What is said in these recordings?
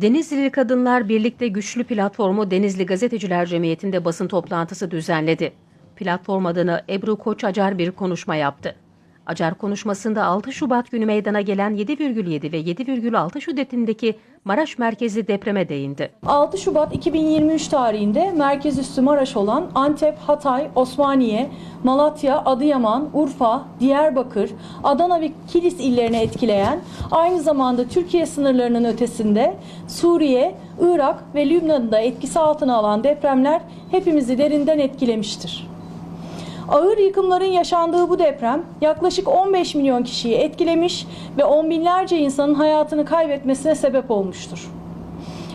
Denizlili Kadınlar Birlikte Güçlü Platformu Denizli Gazeteciler Cemiyeti'nde basın toplantısı düzenledi. Platform adına Ebru Koç Acar bir konuşma yaptı. Acar konuşmasında 6 Şubat günü meydana gelen 7,7 ve 7,6 şiddetindeki Maraş merkezli depreme değindi. 6 Şubat 2023 tarihinde merkez üssü Maraş olan Antep, Hatay, Osmaniye, Malatya, Adıyaman, Urfa, Diyarbakır, Adana ve Kilis illerini etkileyen, aynı zamanda Türkiye sınırlarının ötesinde Suriye, Irak ve Lübnan'ı da etkisi altına alan depremler hepimizi derinden etkilemiştir. Ağır yıkımların yaşandığı bu deprem yaklaşık 15 milyon kişiyi etkilemiş ve on binlerce insanın hayatını kaybetmesine sebep olmuştur.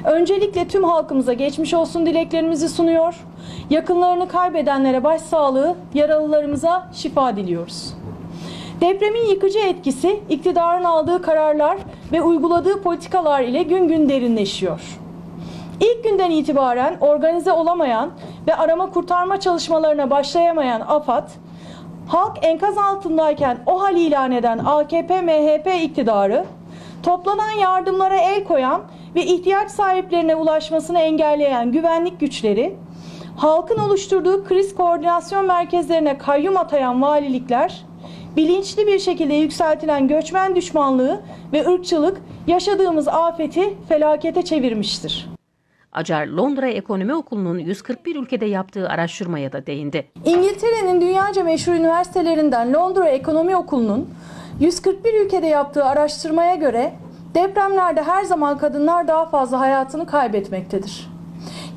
Öncelikle tüm halkımıza geçmiş olsun dileklerimizi sunuyor. Yakınlarını kaybedenlere başsağlığı, yaralılarımıza şifa diliyoruz. Depremin yıkıcı etkisi iktidarın aldığı kararlar ve uyguladığı politikalar ile gün gün derinleşiyor. İlk günden itibaren organize olamayan ve arama kurtarma çalışmalarına başlayamayan AFAD, halk enkaz altındayken o hal ilan eden AKP-MHP iktidarı, toplanan yardımlara el koyan ve ihtiyaç sahiplerine ulaşmasını engelleyen güvenlik güçleri, halkın oluşturduğu kriz koordinasyon merkezlerine kayyum atayan valilikler, bilinçli bir şekilde yükseltilen göçmen düşmanlığı ve ırkçılık yaşadığımız afeti felakete çevirmiştir. Acar Londra Ekonomi Okulu'nun 141 ülkede yaptığı araştırmaya da değindi. İngiltere'nin dünyaca meşhur üniversitelerinden Londra Ekonomi Okulu'nun 141 ülkede yaptığı araştırmaya göre depremlerde her zaman kadınlar daha fazla hayatını kaybetmektedir.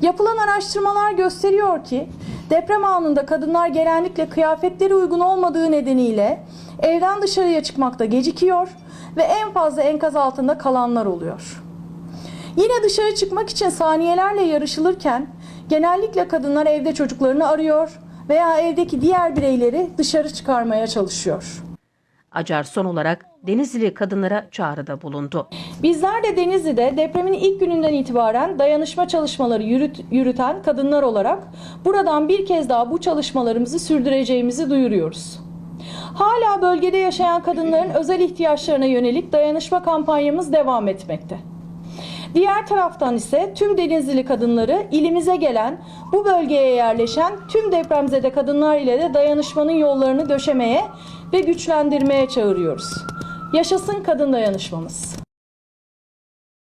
Yapılan araştırmalar gösteriyor ki deprem anında kadınlar genellikle kıyafetleri uygun olmadığı nedeniyle evden dışarıya çıkmakta gecikiyor ve en fazla enkaz altında kalanlar oluyor. Yine dışarı çıkmak için saniyelerle yarışılırken genellikle kadınlar evde çocuklarını arıyor veya evdeki diğer bireyleri dışarı çıkarmaya çalışıyor. Acar son olarak Denizli kadınlara çağrıda bulundu. Bizler de Denizli'de depremin ilk gününden itibaren dayanışma çalışmaları yürüt, yürüten kadınlar olarak buradan bir kez daha bu çalışmalarımızı sürdüreceğimizi duyuruyoruz. Hala bölgede yaşayan kadınların özel ihtiyaçlarına yönelik dayanışma kampanyamız devam etmekte. Diğer taraftan ise tüm Denizlili kadınları ilimize gelen, bu bölgeye yerleşen tüm depremzede kadınlar ile de dayanışmanın yollarını döşemeye ve güçlendirmeye çağırıyoruz. Yaşasın kadın dayanışmamız.